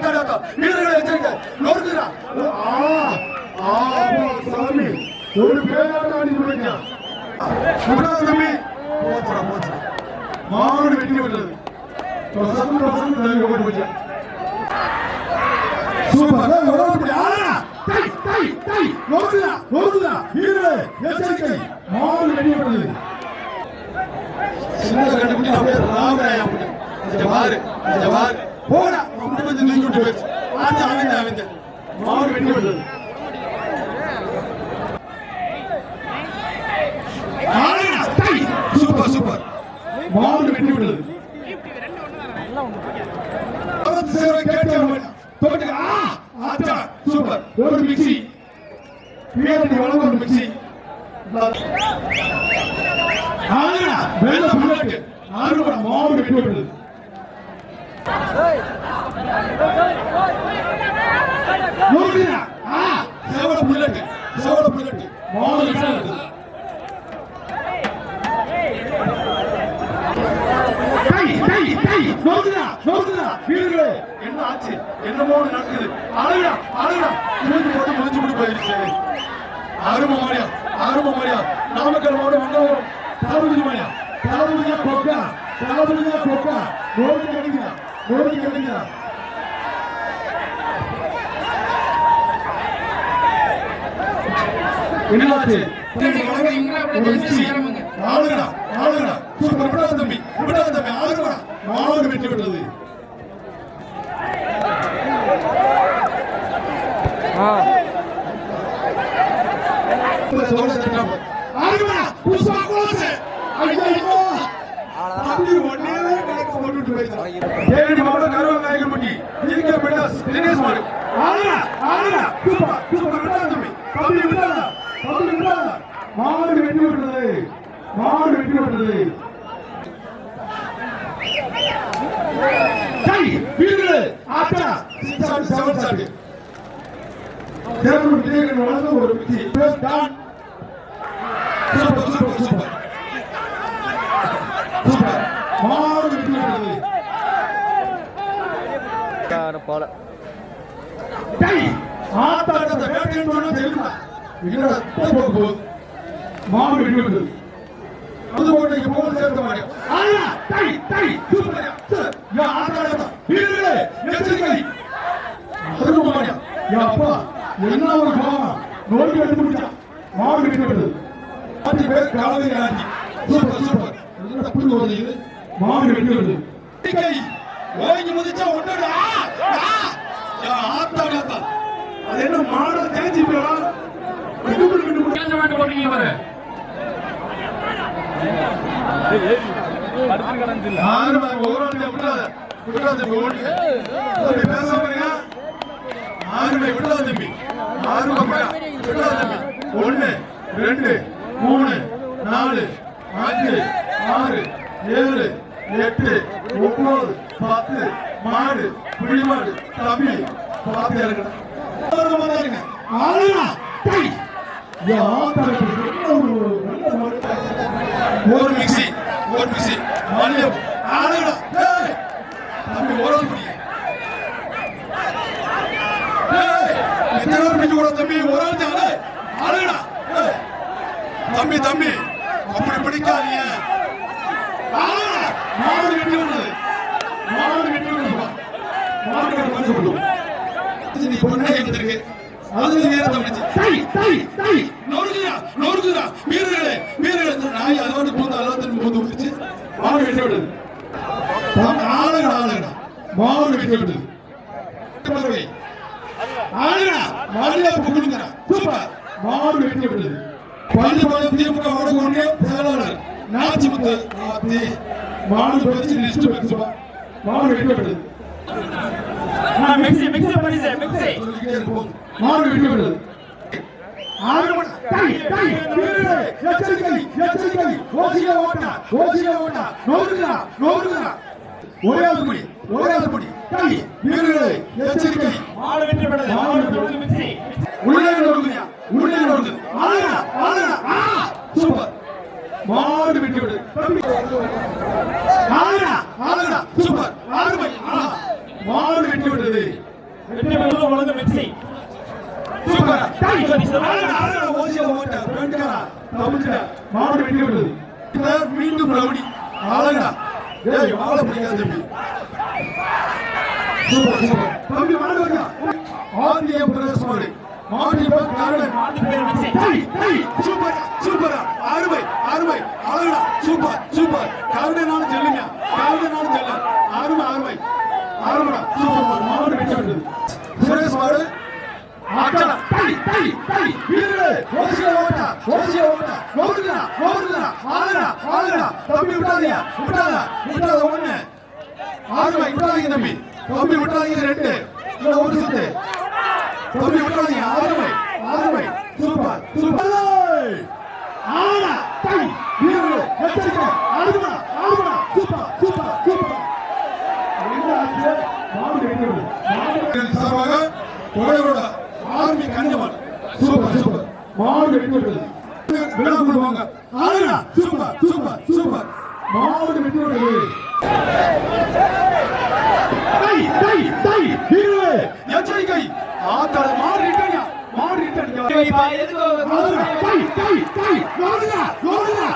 இங்க ஆத்தாடாத்தா வீரர்களே ஆ ஆ சாமி ஒரு பேராட்ட ஆடி சொல்லுங்க தம்பி போச்சுடா போச்சு மாடு வெட்டி விட்டது பிரசன்ன பிரசன்ன தலைவி போச்சு சூப்பர் ஓடி ஆடா டை டை டை நோடுதா நோடுதா வீரர்களே எச்சரிக்கை மாடு வெட்டி விட்டது சின்ன கண்டுபிடி அப்படியே ராமராயா பாரு பாரு போடா. அப்படி வந்து நீங்க விட்டு போச்சு ஆச்சு அவன் அவன் மாவு வெட்டி விட்டது ஆடுடா, டை. Super super. மாவு வெட்டி விட்டது அவன் சேவை கேட்டவன் தோட்டு ஆ ஆச்சா சூப்பர். ஒரு மிக்ஸி பின்னாடி வளம் ஒரு மிக்ஸி ஆனா வெள்ள புல்லட் ஆறுபட மாவு வெட்டி விட்டது நோக்கினா ஆ சேவல புல்லட் சேவல புல்லட் மாவு வெட்டி விட்டது டை டை வீரர்களே. என்ன ஆச்சு? என்னமோ நடக்குது. அழகா அழகா தூக்கி போட்டு முடிச்சு விட்டு போயிருச்சு ஆறும மாரியா ஆறும மாரியா. நாமக்கல் மாவட்டம் மண்டபம் தாவூதி மாரியா. தாவூதியா கொக்கா தாவூதியா கொக்கா. நோக்கி கிடைக்கிறா என்னாச்சு ஆளுங்கடா ஆளுங்கடா சூப்பர் விடாத தம்பி விடாத தம்பி. ஆளுங்கடா மாடு வெட்டி விட்டது ஆளுங்கடா புஷ்பா கோஸ் ஐயோ. தம்பி ஒண்ணே கணக்கு போட்டுட்டு போயிட்டான் தேனி மாவட்டம் பிட்டாஸ் தினேஷ் மாடு. ஆளுங்கடா ஆளுங்கடா சூப்பர் சூப்பர் விடாத தம்பி தம்பி விடாத தம்பி விடாத மாடு வெட்டி விட்டது மாடு வெட்டி விட்டது டை வீரர்களே ஆட்டா செவன் சாட் தேவன் விஜயகன் வழங்க ஒரு விதி. டான் சூப்பர் சூப்பர் சூப்பர். சூப்பர். போல. டை ஆட்டாட்டத்தை வேட்டைன்னு சொன்னா தெரியுமா? இல்லடா போக போகுது மாடு வெட்டி விட்டது புதுக்கோட்டைக்கு போக சேர்க்க மாட்டேன். ஆனா டை டை சூப்பர். யா வீரர்களே எச்சரிக்கை அதுக்கு மாட்டியா யா அப்பா என்ன ஒரு நோக்கி எடுத்து முடிச்சான் மாடு வெட்டி விட்டது அஞ்சு பேர் காலவே ஆஞ்சி சூப்பர் சூப்பர். என்ன புல்லு வருது இது. மாடு வெட்டி விட்டது கை ஓங்கி முதிச்சா ஒன்றா யா ஆத்தாடாத்தா அது என்ன மாடு தேஞ்சி போயிடலாம் விட்டு விட்டு கேட்க மாட்டு போட்டீங்க இவரு. ஒவ்வொரு விடாத தம்பி யாருமே விடாத தம்பி ரெண்டு மூணு நாலு அஞ்சு ஆறு ஏழு எட்டு ஒன்பது பத்து மாடு புளிமாடு தம்பி பார்த்து இறங்கணும் ஆளுங்க டை யா ஒரு நல்ல மாடு ஒரு மிக்ஸி ஒரு மிக்ஸி மல்லியம் ஆளுடா ஏய் தம்பி ஒரு ஆள் பிடி ஏய் பிடிச்சு கூட தம்பி ஒரு ஆள் தான்? ஏய் தம்பி தம்பி அப்படி பிடிக்காதீங்க. ஆளுடா மாடு வெட்டி விடுறது. மாடு வெட்டி விடுறது மாடு வெட்டி வந்து விடுவோம் நீ பொண்ணை எடுத்திருக்கு முடிச்சு நொறுக்குதா நொறுக்குதா வீரர்களே வீரர்களே. இந்த நாய் அதோடு பூந்து திரும்பி பூந்து விட்டுச்சு மாடு வெட்டி விடுது ஆளுங்கடா ஆளுங்கடா மாடு வெட்டி விடுது பறவை. மாடுல புகுந்துங்கடா சூப்பர். மாடு வெட்டி விடுது பள்ளிப்பாளையம் திமுக வடக்கு செயலாளர் நாச்சிமுத்து நாத்தி மாடு பறிச்சு லிஸ்ட் வச்சுப்பா மாடு வெட்டி விடுது மிக்ஸி மிக்ஸி பண்ணிச்சு மிக்ஸி. மாடு வெட்டி விடுது எச்சரிக்கை எச்சரிக்கை. ஓசில ஓட்டா ஓசில ஓட்டா. நோருங்கடா நோருங்கடா சூப்பர். மாடு விட்டு விடு. ஆளுடா ஆளுடா சூப்பர். ஆறுமை மாடு விட்டு விடுது வெற்றி பெற்று வளர்ந்த மெக்ஸி சூப்பர். ஆளுடா ஆளுடா ஓசியா போட்டா பிரண்டா தமிழ்டா மாடு விட்டு விடுது மீண்டும் ரவுடி. ஆளுடா ஏய் வாழ பிடிக்காத தம்பி. Super super. தம்பி மாடு ஆந்திய பிரதேச மாடு. மாடு சூப்பர், சூப்பர். அருமை, அருமை. அழகுடா, சூப்பர், சூப்பர். கருணைனாலும் செல்லுங்க. கருணைனாலும் செல்லு. அருமை, அருமை. அருமைடா, சூப்பர் மாடு. மாடு வெட்டி விடுது. சுரேஷ் மாடு ஆட்டடா. டேய், டேய், டேய். வீரர்களே, ஓசியா ஓட்டா, ஓசியா ஓட்டா. ஓடுங்கடா, ஓடுங்கடா. ஆளுடா, ஆளுடா. தம்பி விட்டாதீங்க, விட்டாத, விட்டாத ஒண்ணு. ஆறுமை, விட்டாதீங்க தம்பி. தம்பி விட்டாதீங்க ரெண்டு. ஒரு சுத்து. தம்பி விட்டாதீங்க, ஆறுமை, ஆறுமை. Super, super. ஆளா, டேய். வீரர்களே, எச்சரிக்கை. ஆடுங்கடா, ஆடுங்கடா. Super, super, super. சார்பாக புகையோட ஆர்மி கன்னியம்மன் சூப்பர் சூப்பர் மாடு வெட்டி விடுது விழா கொடுவாங்க ஆளுடா சூப்பர் சூப்பர் சூப்பர் மாடு வெட்டி டை டை டை வீரர்களே எச்சரிக்கை ஆத்தாட மாடு ரிட்டர்னியா மாடு ரிட்டர்னியா ஆளுடா,